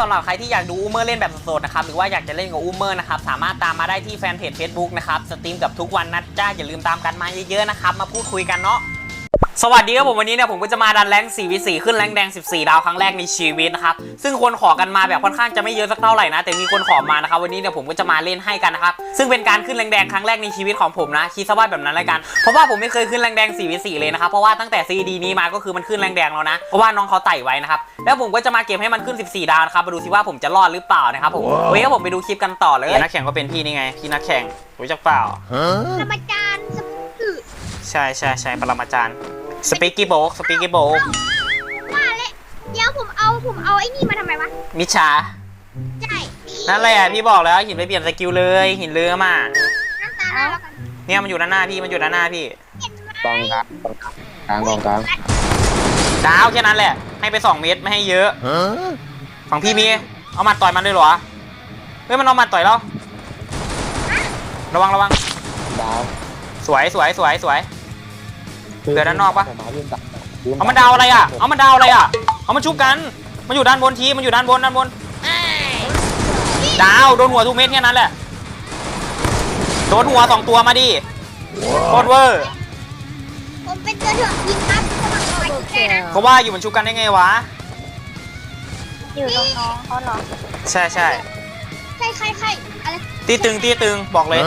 สำหรับใครที่อยากดูอูเมอร์เล่นแบบสดๆนะครับหรือว่าอยากจะเล่นกับอูเมอร์นะครับสามารถตามมาได้ที่แฟนเพจ Facebook นะครับสตรีมกับทุกวันนะจ้าอย่าลืมตามกันมาเยอะๆนะครับมาพูดคุยกันเนาะ สวัสดีครับผมวันนี้เนี่ยผมก็จะมาดันแรง4 v 4ขึ้นแรงแดง 14 ดาวครั้งแรกในชีวิตนะครับซึ่งคนขอกันมาแบบค่อนข้างจะไม่เยอะสักเท่าไหร่นะแต่มีคนขอมานะครับวันนี้เนี่ยผมก็จะมาเล่นให้กันนะครับซึ่งเป็นการขึ้นแรงแดงครั้งแรกในชีวิตของผมนะคิดซะว่าแบบนั้นแล้วกันเพราะว่าผมไม่เคยขึ้นแรงแดง4 v 4เลยนะครับเพราะว่าตั้งแต่ซีดีนี้มาก็คือมันขึ้นแรงแดงแล้วนะเพราะว่าน้องเขาไต่ไว้นะครับแล้วผมก็จะมาเก็บให้มันขึ้น 14 ดาวนะครับมาดูซิว่าผมจะรอดหรือเปล่านะครับผมโอเคครับผมไปดูคลิปกันต่อเลยนักแข่งก็เป็นพี่นี่ไงพี่นักแข่งรู้จักเปล่าธรรมจารย์สปืดใช่ใช่ใช่ปรมาจารย์ สปีกกี้โบกสปีกกี้โบกว่าเลยเดี๋ยวผมเอาผมเอาไอ้นี่มาทำไมวะมิชา ใช่นั่นแหละพี่บอกแล้วหินไปเปลี่ยนสกิลเลยหินเรือมาน้ำตาหน้าแล้วกันเนี่ยมันอยู่ด้านหน้าพี่มันอยู่ด้านหน้าพี่เห็นไหมกองกลางกลางกองกลางดาวแค่นั้นแหละ ให้ไปสองเม็ดไม่ให้เยอะฝั่งพี่มีเอาหมัดต่อยมันเลยเหรอเฮ้ยมันเอาหมัดต่อยแล้วระวังระวังดาวสวยสวยสวยสวย เหลือด้านนอกปะ ผมมาเล่นตัดเอามันดาวอะไรอะ เอามันดาวอะไรอะ เอามันชุบกัน มันอยู่ด้านบนที มันอยู่ด้านบนด้านบน ดาวโดนหัวทุกเม็ดแค่นั้นแหละ โดนหัวสองตัวมาดิโคตรเวอร์ผมเป็นตัวถ่วงทีมครับสมัครไปที่ไหนนะเขาว่าอยู่มันชุบกันได้ไงวะ อยู่น้องๆเขาหรอใช่ใช่ใครใครใครอะไรตีตึงตีตึงบอกเลย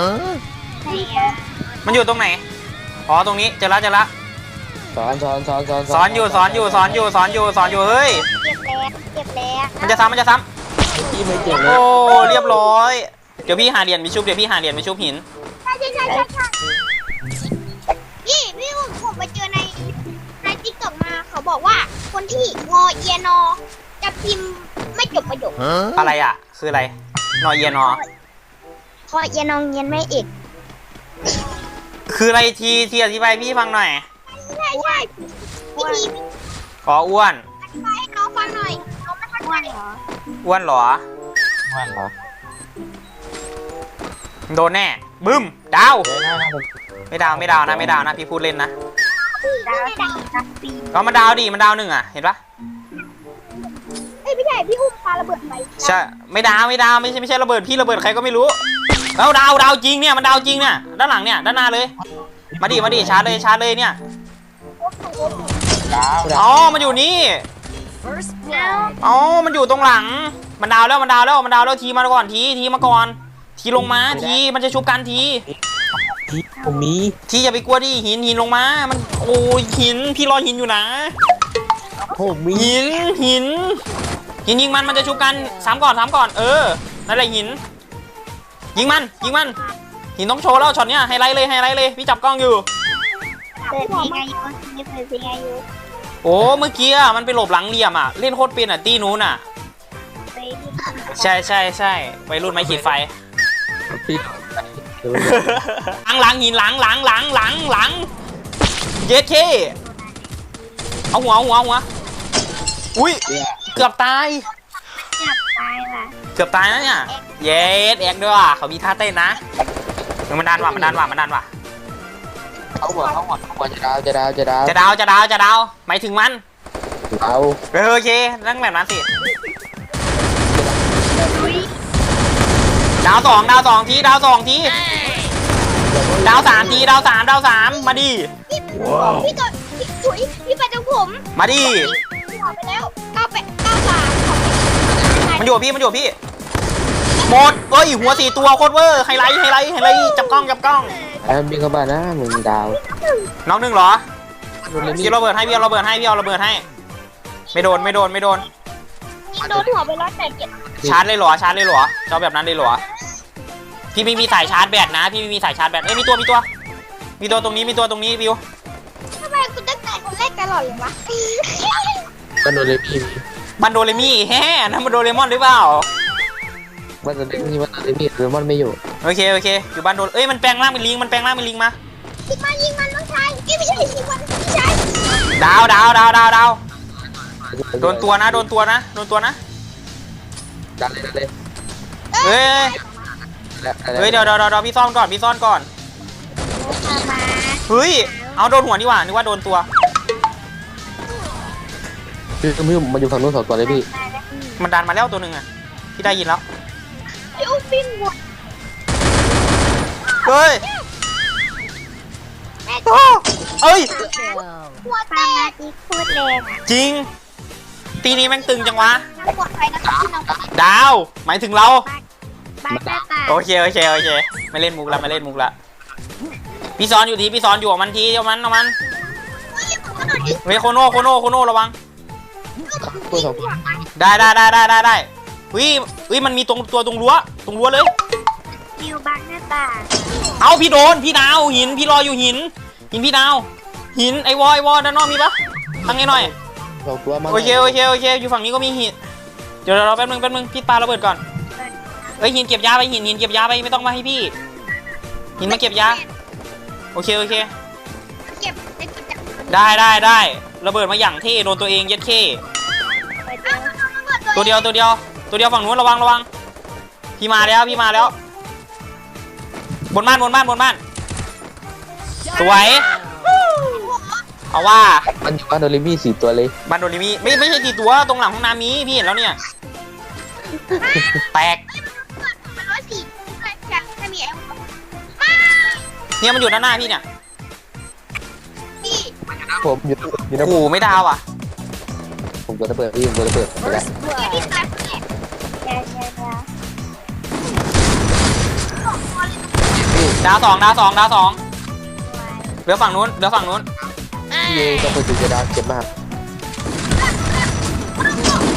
ใครอะมันอยู่ตรงไหน อ๋อตรงนี้เจอละเจอละ สอนสอนสอนสอนสอนอยู่สอนอยู่สอนอยู่สอนอยู่สอนอยู่เฮ้ยเจ็บแล้วเจ็บแล้วมันจะซ้ำมันจะซ้พี่ไม่เก่งำเลโอ้ยเรียบร้อยเดี๋ยวพี่หาเหรียญมีชุบเดี๋ยวพี่หาเหรียญมีชุบหินใช่ใช่ใช่ใช่ใช่พี่พี่อุ้มผมไปเจอในในติ๊กต็อกมาเขาบอกว่าคนที่งอเอียนอ จะพิมพ์ไม่จบประโยคอะไรอะ คืออะไรนอเอียนอ คอเอียนองเงียนไม่เอกคืออะไรทีทีอธิบายพี่ฟังหน่อย ใช่ใช่พี่ทีอ๋ออ้วนอธิบายให้น้องฟังหน่อยน้องไม่เข้าใจเหรออ้วนเหรอ มันเหรอโดนแน่ บึ้ม ดาว เดี๋ยวหน้าหน้าผมไม่ดาวไม่ดาวนะไม่ดาวนะพี่พูดเล่นนะดาวสี่ดาวสี่ก็มาดาวดิมันดาวหนึ่งอะ เห็นปะเอ้ยพี่ใหญ่พี่อุ้มปาระเบิดไปใช่ ไม่ดาวไม่ดาวไม่ใช่ไม่ใช่ระเบิดพี่ระเบิดใครก็ไม่รู้แล้วดาวดาวจริงเนี่ยมันดาวจริงเนี่ยด้านหลังเนี่ยด้านหน้าเลย มาดิมาดิชาร์จเลยชาร์จเลยเนี่ยโอ้โหโอ้โหดาวดาอ๋วอมันอยู่นี่เอาอ๋อ มันอยู่ตรงหลัง มันดาวแล้วมันดาวแล้วมันดาวแล้วทีมาก่อนทีทีมาก่อน ทีลงมาทีมันจะชุบกันทีพี่ผมมีทีอย่าไปกลัวดิหินหินลงมา มันโอ้ยหินพี่รอหินอยู่นะผมมีหินหินหินยิงมันมันจะชุบกันสามก่อนสามก่อน เออนั่นแหละหิน ยิงมันยิงมันหินต้องโชว์แล้วช็อตเนี้ยไฮไลท์เลยไฮไลท์เลยพี่จับกล้องอยู่ เปิดเพลงอายุนี่เปิดเพลงอายุโอ้เมื่อกี้อะมันไปหลบหลังเหลี่ยมอะ เล่นโคตรเป็นอะตีนู้นอะ ไปที่ใช่ใช่ใช่วัยรุ่นไม่ขีดไฟพี่หลังหลังหินหลังหลังหลังหลังหลังเย็ดเคเอาหัวเอาหัวเอาหัวอุ้ยเนี่ยเกือบตายอยากตายว่ะเกือบตายนะเนี่ย เย็ดแอกด้วยว่ะเขามีท่าเต้นนะเออมันดันว่ะมันดันว่ะมันดันว่ะ เขาหัวเขาหัวเขาหัวจะดาวจะดาวจะดาวจะดาวจะดาวจะดาวหมายถึงมันดาวเออโอเคนั่งแบบนั้นสิดาวสองดาวสองทีดาวสองทีดาวสามทีดาวสามดาวสามมาดิพี่พี่ตัวพี่ถุยพี่ไปตรงผมมาดิหัวไปแล้วเก้าแปดเก้าสามมันอยู่กับพี่มันอยู่กับพี่หมดเฮ้ยหัวสี่ตัวโคตรเวอร์ไฮไลท์ไฮไลท์ไฮไลท์จับกล้องจับกล้อง แล้วบินเข้าบ้านนะมึงดาวน้องหนึ่งเหรอโดนเลยมีพี่เราเบิดให้พี่เราเบิดให้พี่เอาระเบิดให้ ไม่โดนไม่โดนไม่โดน โดนหัวไปร้อยแปดเจ็ดชาร์จเลยเหรอชาร์จเลยเหรอจะเอาแบบนั้นเลยเหรอพี่ไม่มีสายชาร์จแบตนะ พี่ไม่มีสายชาร์จแบตเอ้ยมีตัวมีตัว มีตัวตรงนี้มีตัวตรงนี้วิวทำไมคุณตั้งแต่คนแรกตลอดเลยวะมันโดนเลยพี่บันโดเรมี่แฮ่นั่นมันโดเรมอนหรือเปล่ามันโดนเลยพี่มันโดนเลยพี่หรือมันไม่อยู่ โอเคโอเคอยู่บ้านโดนเอ้ยมันแปลงร่างเป็นลิงมันแปลงร่างเป็นลิงมายิงมันยิงมันน้องชายเอ้ยไม่ใช่ยิงมันพี่ชายดาวดาวดาวดาวดาวโดนตัวนะโดนตัวนะโดนตัวนะดันเลยดันเลยเฮ้ยแล้วเฮ้ยเดี๋ยวเดี๋ยวเดี๋ยวพี่ซ่อนก่อนพี่ซ่อนก่อนมาเฮ้ยเอาโดนหัวนี่หว่านึกว่าโดนตัวพี่พี่มันอยู่ฝั่งนู้นสองตัวเลยพี่มาแล้วพี่มันดันมาแล้วตัวหนึ่งอะพี่ได้ยินแล้วพี่อุ้มบินหมด เฮ้ยแม่อ้าวเอ้ย หัวแตกอีกพูดแรงจริง ตีนี้แม่งตึงจังวะ น้ำปลอดภัยนะครับพี่น้องดาว หมายถึงเรา บ้านหน้าตาโอเค โอเค โอเค ไม่เล่นมุกละไม่เล่นมุกละ พี่ซ้อนอยู่ทีพี่ซ้อนอยู่กับมันทีเอามันเอามันเฮ้ยผมก็โดนยิงเฮ้ยโคโน่โคโน่โคโน่ระวังเพื่อนสองคนได้ได้ได้ได้ได้ได้วิวิมันมีตรงตัวตรงรั้วตรงรั้วเลยนิวบ้านหน้าตา เอาพี่โดนพี่ดาวหินพี่รออยู่หิน หินพี่ดาว หินไอวอไอวอด้านนอกมีปะทางไงหน่อยสองตัวมาโอเคโอเคโอเคอยู่ฝั่งนี้ก็มีหินเดี๋ยวเราแป๊บนึงแป๊บนึงพี่ปาระเบิดก่อนเอ้ยหินเก็บยาไปหินหินเก็บยาไปไม่ต้องมาให้พี่ หินมาเก็บยาโอเคโอเค เก็บในจุดจับได้ได้ได้ระเบิดมาอย่างเท่โดนตัวเองเย็ดเข้ไปเจอตัวเดียวตัวเดียว ตัวเดียวฝั่งนู้นระวังระวังพี่มาแล้วพี่มาแล้ว บนบ้านบนบ้านบนบ้าน สวย เอาว่ามันอยู่บ้านโดเรมี่สี่ตัวเลย บ้านโดนิมีไม่ไม่ใช่กี่ตัวตรงหลังห้องน้ำมีพี่เห็นแล้วเนี่ย แตก มันร้อยสี่ใช่ใช่ถ้ามีไอ้เนี่ยมันอยู่ด้านหน้าพี่เนี่ยพี่ผมอยู่อยู่นะโอ้โหไม่ดาวอะผมกดระเบิดพี่ผมกดระเบิดไปแล้วเดี๋ยวที่ตายคนแรกเดาวสองดาวสองดาวสองเหลือฝั่งนู้นเหลือฝั่งนู้นพี่เอต้องไปจุดจะดาวเจ็บมาก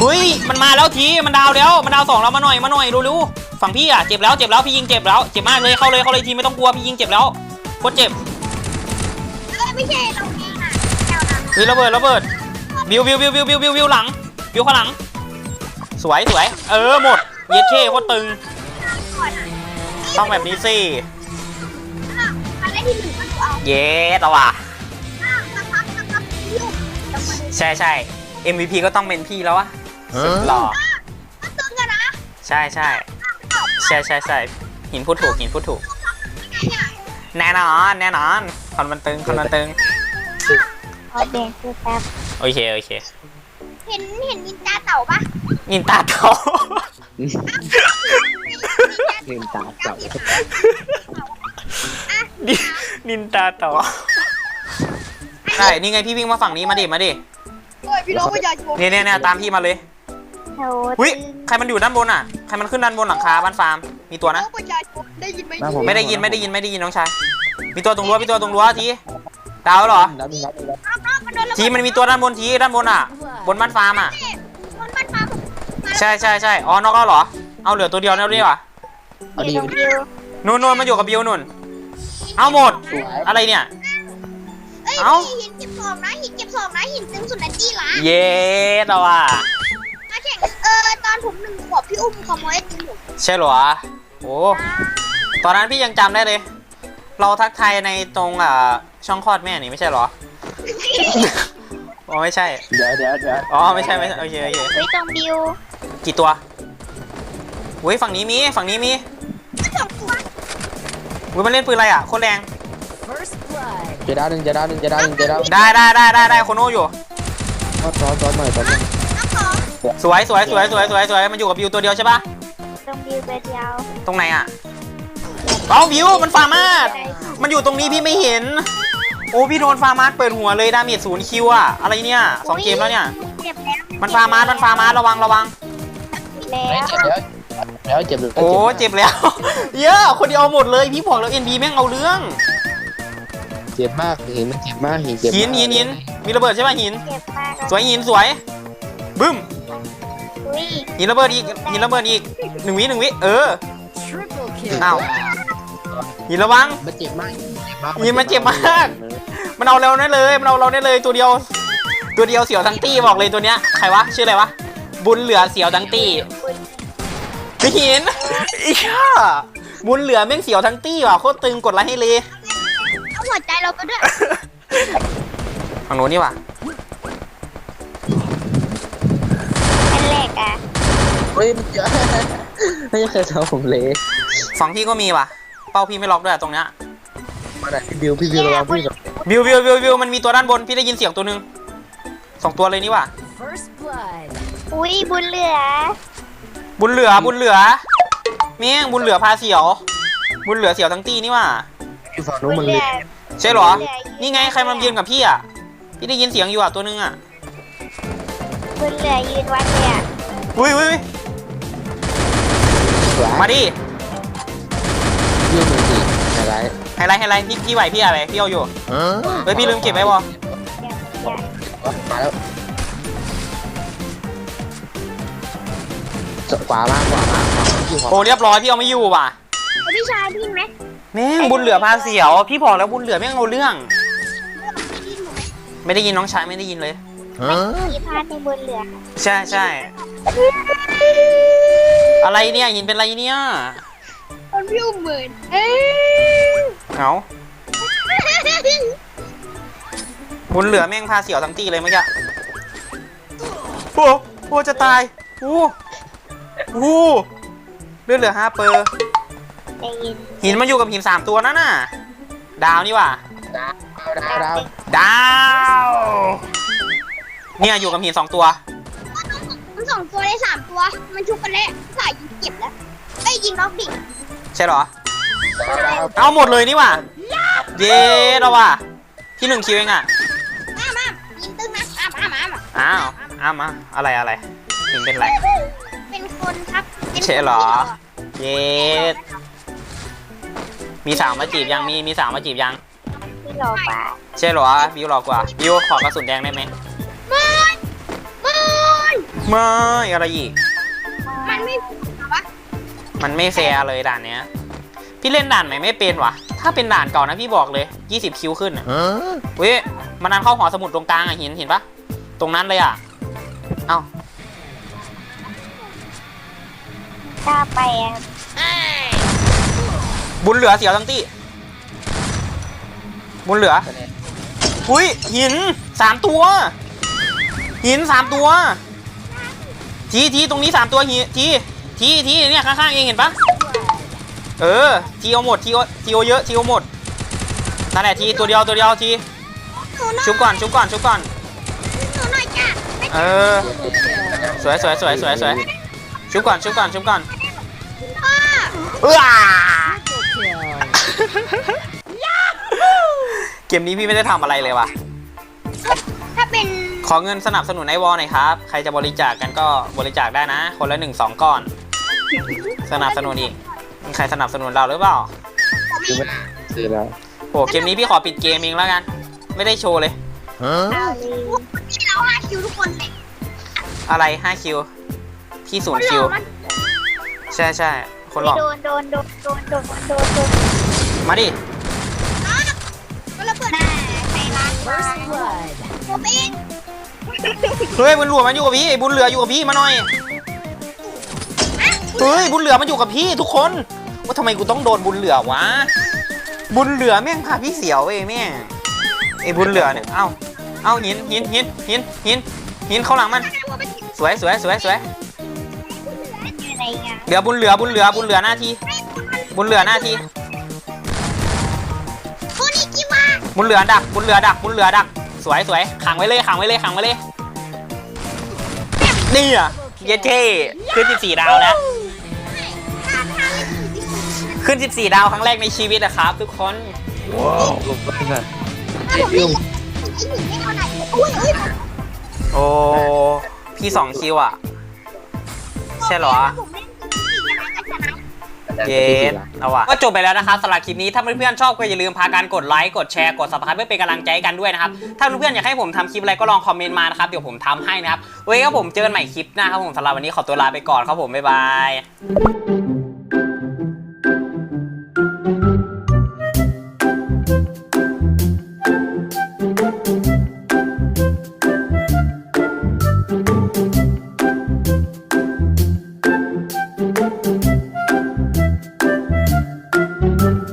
เฮ้ยมันมาแล้วทีมันดาวแล้วมันดาวสองแล้วมาหน่อยมาหน่อยเร็วๆฝั่งพี่อะเจ็บแล้วเจ็บแล้วพี่ยิงเจ็บแล้วเจ็บมากเลยเข้าเลยเข้าเลยทีไม่ต้องกลัวพี่ยิงเจ็บแล้วโคตรเจ็บเอ้ยไม่ใช่เราเองอะแถวนั้นเฮ้ยระเบิดระเบิดวิววิววิววิววิววิววิวหลังวิวข้างหลัง สวยสวยเออหมดเย็ดเคโคตรตึงก่อนอะต้องแบบนี้สิอันแรก ที่หนึ่งก็คือเอาเย็ดเอาว่ะอ้าวสักพักสักพักยุ่งแล้วมาดูใช่ใช่ MVP ก็ต้องเป็นพี่แล้ววะสุดหล่อก็ตึงกันนะใช่ใช่ใช่ใช่ใช่หินพูดถูกหินพูดถูกแน่นอนแน่นอนคอนมันตึงคอนมันตึงเอาแดงคือแป๊บโอเคโอเคเห็นเห็นนินจาเต่าปะนินตาเต่าลืมตาเก่า นินินตาเต่าใช่นี่ไงพี่วิ่งมาฝั่งนี้มาดิมาดิโอ้ยพี่น้องไม่อยากชมเนี่ยเนี่ยเนี่ยตามพี่มาเลยโอ้อุ้ยใครมันอยู่ด้านบนอะใครมันขึ้นด้านบนหลังคาบ้านฟาร์มมีตัวนะไม่อยากชมได้ยินไหมหน้าผม ไม่ได้ยินไม่ได้ยินไม่ได้ยินน้องชายมีตัวตรงรั้วมีตัวตรงรั้วทีดาวเหรอนับนับนับครับน้องมันโดนระทีเบิดมันมีตัวด้านบนทีด้านบนอะ บนบ้านฟาร์มอะ มันมันมาผมมาใช่ใช่ใช่อ๋อนอกแล้วเหรอ เอาเหลือตัวเดียวแล้วนี่หว่ะเอาดีเดี๋ยวเดี๋ยวนู่นนู่นมันอยู่กับบิวนู่น เอาหมด สวยอะไรเนี่ย เอ้ยเอ้าพี่หินเก็บสองนะหินเก็บสองนะหินตึงสุดนันจี้ละเย้ตัวว่ะมาแข่งเออตอนผมหนึ่งขวบพี่อุ้มขโมยไอติมผมใช่เหรอโอ้ตอนนั้นพี่ยังจำได้เลย เราทักทายในตรงอ่าช่องคลอดแม่นี่ไม่ใช่เหรออ๋อไม่ใช่ เดี๋ยวเดี๋ยวเดี๋ยวอ๋อไม่ใช่ไม่ใช่โอเคโอเคเฮ้ยตรงบิวกี่ตัวเว้ยฝั่งนี้มีฝั่งนี้มี สองตัว เว้ยมันเล่นปืนอะไรอะโคตรแรงจะดาวหนึ่งจะดาวหนึ่งจะดาวหนึ่งจะดาวได้ได้ได้ได้ได้โคโน่อยู่ซ้อนซ้อนซ้อนหน่อยซ้อนหน่อยน้ำสองสวยสวยสวยสวยสวยสวยมันอยู่กับบิวตัวเดียวใช่ปะตรงบิวตัวเดียวตรงไหนอะเอาบิวมันฟาร์มาสมันอยู่ตรงนี้พี่ไม่เห็น โอ้พี่โดนฟาร์มาสเปิดหัวเลยดาเมจศูนย์คิวอะอะไรเนี่ยสองเกมแล้วเนี่ย เจ็บแล้วมันฟาร์มาสมันฟาร์มาสระวังระวังแล้เดี๋ยว วเดี๋ยวเจ็บเลยโอ้เจ็บแล้ว เยอะคนเดียวเอาหมดเลยพี่บอกแล้วเอ็นบีแม่งเอาเรื่องเจ็บมากหินมันเจ็บมากหินเจ็บหินหินหินมีระเบิดใช่ป่ะหิน เจ็บมากสวยหินสวยบึ้มอุ้ยหินระเบิดอีกหินระเบิดอีกหนึ่งวิหนึ่งวิเอออ้าวหินระวัง มันเจ็บมากเจ็บมากหินมันเจ็บมาก มันเอาเราได้เลยมันเอาเราได้เลยตัวเดียว ตัวเดียวเสียวทั้งตี้บอกเลยตัวเนี้ยใครวะชื่ออะไรวะบุญเหลือเสียวทั้งตี้ พี่หินอีช่าบุญเหลือแม่งเสียวทั้งตี้ว่ะโคตรตึงกดไลค์ให้เลยเอาหัวใจเราไปด้วยฝั่งโน้นนี่ว่ะอันแรกอะเฮ้ยมันเยอะไม่เคยทำผมเละฝั่งพี่ก็มีว่ะ เป้าพี่ไม่ล็อกด้วยตรงเนี้ยมาไหนพี่บิวพี่บิวระวังพี่กับวิววิววิววิวมันมีตัวด้านบนพี่ได้ยินเสียงตัวหนึ่งสองตัวเลยนี่ว่ะ First blood. อุ้ยบุญเหลือ บุญเหลือบุญเหลือเมี่ยงบุญเหลือพาเสียว บุญเหลือเสียวทั้งตีนี่ว่ะอยู่ฝั่งนู้บุนญมันเหลืเรีอยนใช่เหรอบุญเหลือนี่ไงใครมายืนกับพี่อะ พี่ได้ยินเสียงอยู่อะตัวนึงอะบุญเหลือยืนวัดเลยอะอุ้ยอุ้ยอุ้ยมาดิยืนหนึ่งสี่อะไรไฮไลท์ไฮไลท์พี่พี่ไหวพี่อะไรพี่เอาอยู่เฮ้ยพี่ลืมเก็บไว้บอมาแล้ว ขวามากขวามากขวาอยู่ขวาโอ้เรียบร้อยพี่เอาไม่อยู่ว่ะพี่ชายพี่ไหมแม่งบุญเหลือพาเสียว พี่บอกแล้วบุญเหลือแม่งเอาเรื่อง พี่หนูไหมไม่ได้ยินน้องชายไม่ได้ยินเลยมีพาในบุญเหลือใช่ใช่อะไรเนี่ยหินเป็นอะไรเนี่ยคนพี่เหมือนเอ้ยเอาบุญเหลือแม่งพาเสียวทั้งตีเลยเมื่อกี้โอ้โหจะตายโอ้ โหเลือดเหลือห้าเปอร์ ได้ยินหินมันอยู่กับหินสามตัวนั่นน่ะ ดาวนี่ว่ะ ดาวดาวดาวดาว เนี่ยอยู่กับหินสองตัว มันสองตัวได้สามตัว มันชุบกันแล้วสายยิงเจ็บแล้วไอ้ยยิงน็อกดิใช่เหรอ ดาวดาวเอาหมดเลยนี่ว่ะ เย้แล้วว่ะพี่หนึ่งคิวเองอะมามายิงตึ้งนะมามามามาอ้าวอ้าวมาอะไรอะไรหินเป็นไรเป็น ใช่เหรอที่เย้มีสาวมาจีบยังมีมีสาวมาจีบยังที่หลอกป่าใช่เหรอบิวหลอกกว่าบิวขอกระสุนแดงได้ไหมมันมันไม่อะไรอีก มันไม่พูดนะวะมันไม่แฟร์เลยด่านเนี้ย พี่เล่นด่านใหม่ไม่เป็นวะถ้าเป็นด่านเก่านะพี่บอกเลย 20 คิวขึ้นอะเว้ยมันนั้นเข้าหอสมุดตรงกลางอะเห็นเห็นปะตรงนั้นเลยอะเอ้า กล้าไปอะบุญเหลือเสียวทั้งตี้ บุญเหลือ อุ้ยหินสามตัว หินสามตัว ทีทีตรงนี้สามตัวหินทีทีทีเนี่ยข้างๆเองเห็นปะเออทีเอาหมดทีเอาทีเอาเยอะทีเอาหมดนั่นแหละทีตัวเดียวตัวเดียวทีหนูหน่อยชุบก่อนชุบก่อนชุบก่อนหนูหน่อยจ้ะไม่เออ สวยสวยสวยสวยสวย ชุบก่อนชุบก่อนชุบก่อนพ่อเอ้อเกมนี้พี่ไม่ได้ทำอะไรเลยว่ะ ถ้าเป็นขอเงินสนับสนุนไอวอลหน่อยครับ ใครจะบริจาคกันก็บริจาคได้นะ คนละหนึ่งสองก้อน สนับสนุนอีก มีใครสนับสนุนเราหรือเปล่าผมคือเองไม่ซื้อแล้วโอ้เกมนี้พี่ขอปิดเกมเองแล้วกัน ไม่ได้โชว์เลย เอาเลยที่เราห้าคิวทุกคนเลย อะไร5คิว พี่ศูนย์คิว มันใช่ใช่คนหลอก โดนโดนโดนโดนโดนโดนโดนมาดิ ก็ระเบิดแม่ใครรักผมเองเฮ้ยบุญเหลือมันอยู่กับพี่บุญเหลืออยู่กับพี่มาหน่อย เฮ้ยบุญเหลือมันอยู่กับพี่ทุกคน ว่าทำไมกูต้องโดนบุญเหลือวะ บุญเหลือแม่งพาพี่เสียวเว้ยแม่งไอ้บุญเหลือเนี่ย เอ้า เอ้าหินหินหินหินหินหินเข้าหลังมัน สวยสวยสวยสวย อยู่ไหนอะเหลือบุญเหลือบุญเหลือบุญเหลือหน้าที่บุญเหลือหน้าที่โคนิจิวะบุญเหลือดักบุญเหลือดักบุญเหลือดัก สวยสวยขังไว้เลยขังไว้เลยขังไว้เลยนี่อะเยเท่ขึ้น14ดาวแล้วถ้าถ้าเล่นถึงที่สุดขึ้น 14 ดาวครั้งแรกในชีวิตนะครับ ทุกคนลงไปกันถ้าผมเล่นถึงที่หนึ่งไม่เท่าไหร่อุ้ยอุ้ยโอ้พี่สองคิวอะใช่เหรอผมเล่นถึงที่สี่ยังไงก็ชนะเยสเอาวะก็จบไปแล้วนะครับสำหรับคลิปนี้ถ้าเพื่อนๆชอบก็อย่าลืมพาการกดไลค์กดแชร์กด subscribe เพื่อเป็นกำลังใจให้กันด้วยนะครับ ถ้าเพื่อนๆอยากให้ผมทำคลิปอะไรก็ลองคอมเมนต์มานะครับเดี๋ยวผมทำให้นะครับไว้ครับผมเจอกันใหม่คลิปหน้าครับผมสำหรับวันนี้ขอตัวลาไปก่อนครับผมบ๊ายบาย